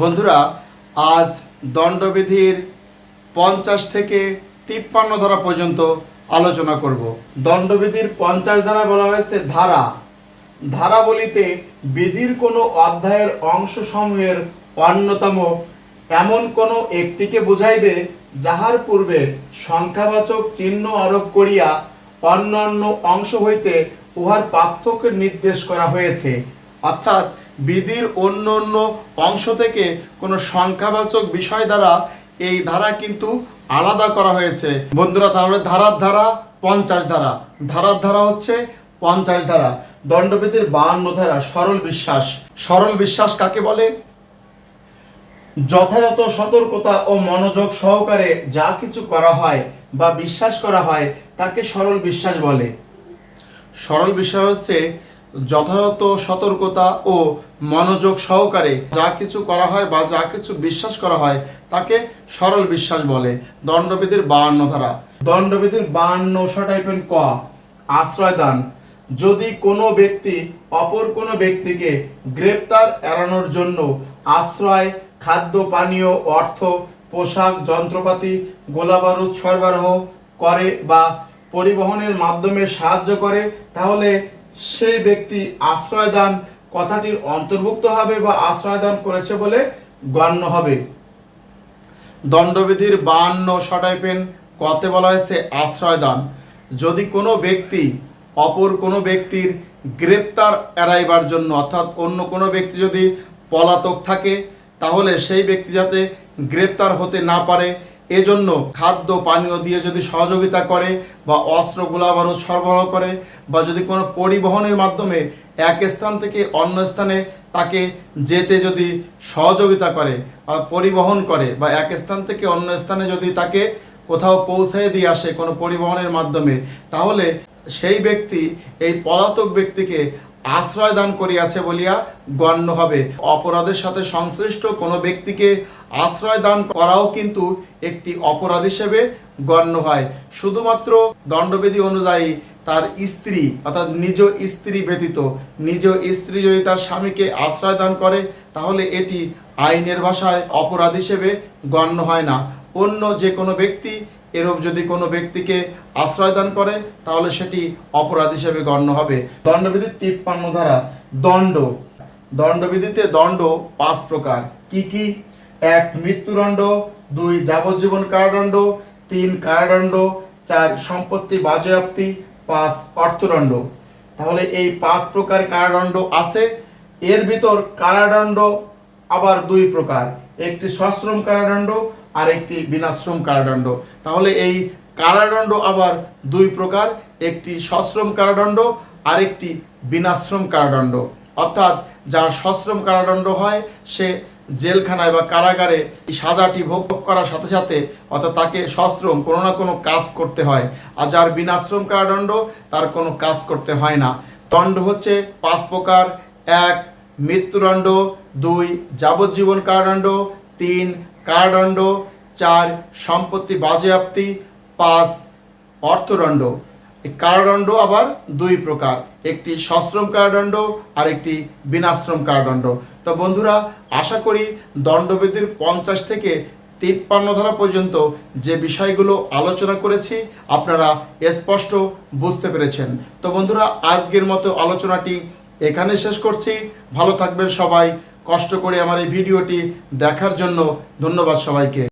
বন্ধুরা, আজ দণ্ডবিধির পঞ্চাশ থেকে তিপ্পান্ন ধারা পর্যন্ত আলোচনা করব। দণ্ডবিধির পঞ্চাশ ধারা বলা হয়েছে ধারা। ধারা বলিতে বিধির কোনো অধ্যায়ের অংশ সমূহের অন্যতম এমন কোনো একটিকে বুঝাইবে যাহার পূর্বে সংখ্যাবাচক চিহ্ন আরোপ করিয়া অন্যান্য অংশ হইতে উহার পার্থক্য নির্দেশ করা হয়েছে। অর্থাৎ বিধির অন্য অন্য অংশ থেকে কোনো সংখ্যাবাচক বিষয় দ্বারা এই ধারা কিন্তু আলাদা করা হয়েছে। বন্ধুরা, তাহলে ধারার ধারা পঞ্চাশ ধারা। ধারার ধারা হচ্ছে পঞ্চাশ ধারা। দণ্ডবিধির বাহান্ন ধারা, সরল বিশ্বাস। সরল বিশ্বাস কাকে বলে? যথাযথ সতর্কতা ও মনোযোগ সহকারে যা কিছু করা হয় বা বিশ্বাস করা হয় তাকে সরল বিশ্বাস বলে। সরল বিষয় হচ্ছে যথাযথ সতর্কতা ও মনোযোগ সহকারে যা কিছু করা হয় বা যা কিছু বিশ্বাস করা হয় তাকে সরল বিশ্বাস বলে। দণ্ডবিধির বাহান্ন ধারা। দণ্ডবিধির বাহান্ন টাইপের ক। আশ্রয় দান। যদি কোনো ব্যক্তি অপর কোনো ব্যক্তিকে গ্রেপ্তার এড়ানোর জন্য আশ্রয়, খাদ্য, পানীয়, অর্থ, পোশাক, যন্ত্রপাতি, গোলাবারুদ সরবরাহ করে বা পরিবহনের মাধ্যমে সাহায্য করে, তাহলে সেই ব্যক্তি আশ্রয় দান কথাটির অন্তর্ভুক্ত হবে বা আশ্রয় দান করেছে বলে গণ্য হবে। দণ্ডবিধির বাহান্ন শটাইপেন কতে বলা হয়েছে আশ্রয় দান যদি কোনো ব্যক্তি অপর কোনো ব্যক্তির গ্রেপ্তার এড়াইবার জন্য অর্থাৎ অন্য কোনো ব্যক্তি যদি পলাতক থাকে, তাহলে সেই ব্যক্তি যাতে গ্রেপ্তার হতে না পারে এজন্য খাদ্য পানীয় দিয়ে যদি সহযোগিতা করে বা অস্ত্র, গোলাবারুদ সরবরাহ করে বা যদি কোনো পরিবহনের মাধ্যমে এক স্থান থেকে অন্য স্থানে তাকে যেতে যদি সহযোগিতা করে বা পরিবহন করে বা এক স্থান থেকে অন্য স্থানে যদি তাকে কোথাও পৌঁছে দিয়ে আসে কোনো পরিবহনের মাধ্যমে, তাহলে সেই ব্যক্তি, এই পলাতক ব্যক্তিকে আশ্রয় দান করিয়াছে বলিয়া গণ্য হবে। অপরাধের সাথে সংশ্লিষ্ট কোনো ব্যক্তিকে আশ্রয় দান করাও কিন্তু একটি অপরাধ হিসেবে গণ্য হয়। শুধুমাত্র দণ্ডবিধি অনুযায়ী তার স্ত্রী, অর্থাৎ নিজ স্ত্রী ব্যতীত, নিজ স্ত্রী যদি তার স্বামীকে আশ্রয় দান করে, তাহলে এটি আইনের ভাষায় অপরাধ হিসেবে গণ্য হয় না। অন্য যে কোনো ব্যক্তি, এরূপ যদি কোনো ব্যক্তিকে আশ্রয় দান করে, তাহলে সেটি অপরাধ হিসেবে গণ্য হবে। দণ্ডবিধির তিপ্পান্ন ধারা, দণ্ড। দণ্ডবিধিতে দণ্ড পাঁচ প্রকার। কি কি? এক মৃত্যুদণ্ড, দুই যাবজ্জীবন কারাদণ্ড, তিন কারাদণ্ড, চার সম্পত্তি বাজেয়াপ্তি, পাঁচ অর্থদণ্ড। তাহলে এই পাঁচ প্রকার কারাদণ্ড আছে। এর ভিতর কারাদণ্ড, আবার দুই প্রকার। একটি সশ্রম কারাদণ্ড আর একটি বিনাশ্রম কারাদণ্ড। তাহলে এই কারাদণ্ড, আবার দুই প্রকার। একটি সশ্রম কারাদণ্ড আর একটি বিনাশ্রম কারাদণ্ড। অর্থাৎ যার সশ্রম কারাদণ্ড হয়, সে জেলখানায় বা কারাগারে সাজাটি ভোগ করার সাথে সাথে অর্থাৎ তাকে সশ্রম, কোনো না কোনো কাজ করতে হয়। আর যার বিনাশ্রম কারাদণ্ড, তার কোনো কাজ করতে হয় না। দণ্ড হচ্ছে পাঁচ প্রকার। এক, মৃত্যুদণ্ড। দুই, যাবজ্জীবন কারাদণ্ড। তিন, কারাদণ্ড। চার, সম্পত্তি বাজেয়াপ্তি। পাঁচ, অর্থদণ্ড। কারাদণ্ড আবার দুই প্রকার। একটি সশ্রম কারাদণ্ড আর একটি বিনাশ্রম কারাদণ্ড। তো বন্ধুরা, আশা করি দণ্ডবিধির পঞ্চাশ থেকে তিপ্পান্ন ধারা পর্যন্ত যে বিষয়গুলো আলোচনা করেছি, আপনারা স্পষ্ট বুঝতে পেরেছেন। তো বন্ধুরা, আজকের মতো আলোচনাটি এখানে শেষ করছি। ভালো থাকবেন সবাই। কষ্ট করে আমার এই ভিডিওটি দেখার জন্য ধন্যবাদ সবাইকে।